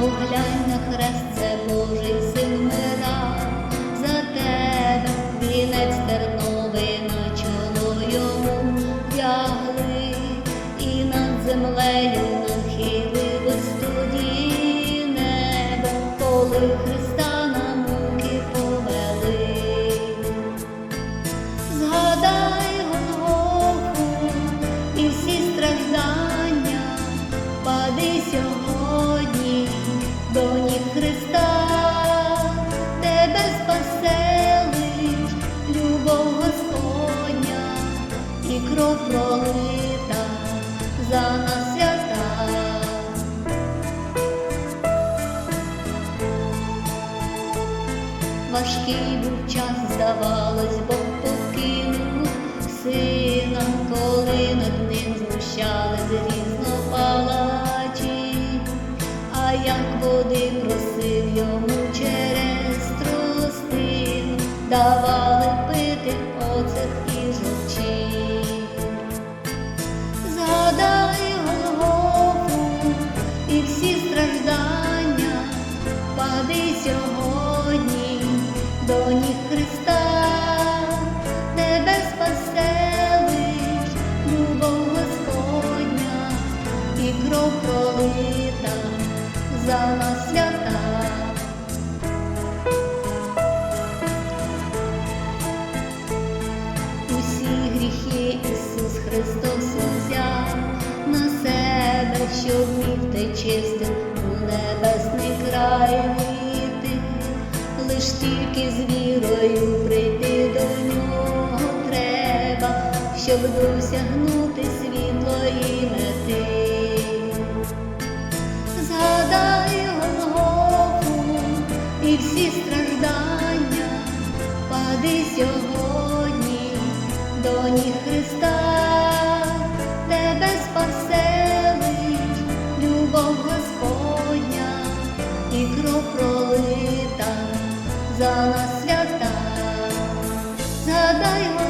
поглянь на хрест, це Божий син мира, за тебе вінець терновий на чоло йому вдягли і над землею нахилилось тоді небо, коли Христа на муки повели. Згадай Голгофу і всі страждання, пади сьогодні до Христа, тебе спаселиш, любов Господня і кров за нас свята. Важкий був час, здавалось, Бог покинув сина, коли над ним знущались різнопалачі, води просив йому через тростину, за свята. Усі гріхи Ісус Христос узяв на себе, щоб міг чистим у небесний край вийти, лиш тільки з вірою прийти до нього треба, щоб досягнути світлої мети. Страждання, пади сьогодні до ніг Христа, тебе спаселиш, любов Господня і кров пролита за нас свята. Згадай